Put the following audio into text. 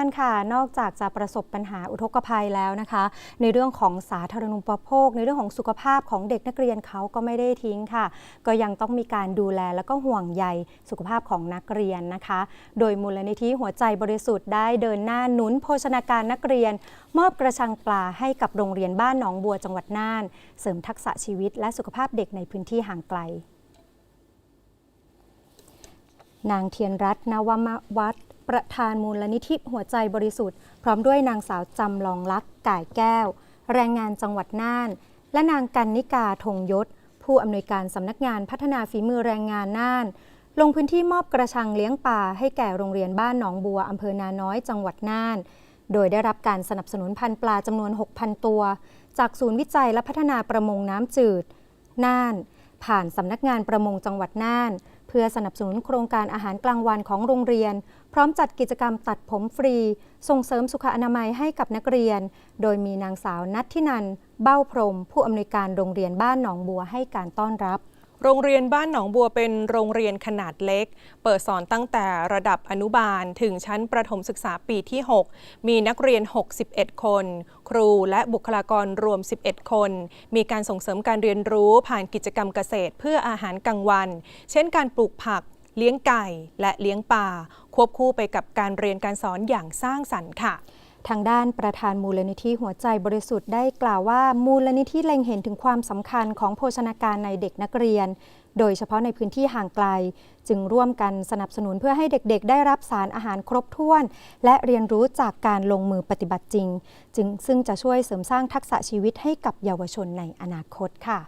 านค่ะนอกจากจะประสบปัญหาอุทกภัยแล้วนะคะ ในเรื่องของสาธารณูปโภค ในเรื่องของสุขภาพของเด็กนักเรียนเขาก็ไม่ได้ทิ้งค่ะ ก็ยังต้องมีการดูแลแล้วก็ห่วงใยสุขภาพของนักเรียนนะคะ โดยมูลนิธิหัวใจบริสุทธิ์ได้เดินหน้าหนุนโภชนาการนักเรียน มอบกระชังปลาให้กับโรงเรียนบ้านหนองบัวจังหวัดน่าน เสริมทักษะชีวิตและสุขภาพเด็กในพื้นที่ห่างไกล นางเทียนรัตน์นวมวัฒน์ ประธานมูลนิธิหัวใจบริสุทธิ์ พร้อมด้วยนางสาวจำลองลักษ์ก่ายแก้ว แรงงานจังหวัดน่าน และนางกันนิกาธงยศ ผู้อำนวยการสำนักงานพัฒนาฝีมือแรงงานน่าน ลงพื้นที่มอบกระชังเลี้ยงปลาให้แก่โรงเรียนบ้านหนองบัวอำเภอนาน้อยจังหวัดน่าน โดยได้รับการสนับสนุนพันธุ์ปลาจำนวน 6,000 ตัว จากศูนย์วิจัยและพัฒนาประมงน้ำจืด น่าน ผ่านสำนักงานประมงจังหวัดน่าน เพื่อสนับสนุนโครงการอาหารกลางวันของโรงเรียน พร้อมจัดกิจกรรมตัดผมฟรี ส่งเสริมสุขอนามัยให้กับนักเรียน โดยมีนางสาวนัททินัน เบ้าพรม ผู้อำนวยการโรงเรียนบ้านหนองบัวให้การต้อนรับ โรงเรียนบ้านหนองบัวเป็นโรงเรียนขนาดเล็ก เปิดสอนตั้งแต่ระดับอนุบาลถึงชั้นประถมศึกษาปีที่ 6 มีนักเรียน 61 คน ครูและบุคลากรรวม 11 คน มีการส่งเสริมการเรียนรู้ผ่านกิจกรรมเกษตรเพื่ออาหารกลางวัน เช่นการปลูกผัก เลี้ยงไก่ และเลี้ยงปลาควบคู่ไปกับการเรียนการสอนอย่างสร้างสรรค์ค่ะ ทางด้านประธานมูลนิธิหัวใจบริสุทธิ์ได้กล่าวว่ามูลนิธิเล็งเห็นถึงความสำคัญของโภชนาการในเด็กนักเรียน โดยเฉพาะในพื้นที่ห่างไกล จึงร่วมกันสนับสนุนเพื่อให้เด็กๆ ได้รับสารอาหารครบถ้วน และเรียนรู้จากการลงมือปฏิบัติจริง จึงซึ่งจะช่วยเสริมสร้างทักษะชีวิตให้กับเยาวชนในอนาคตค่ะ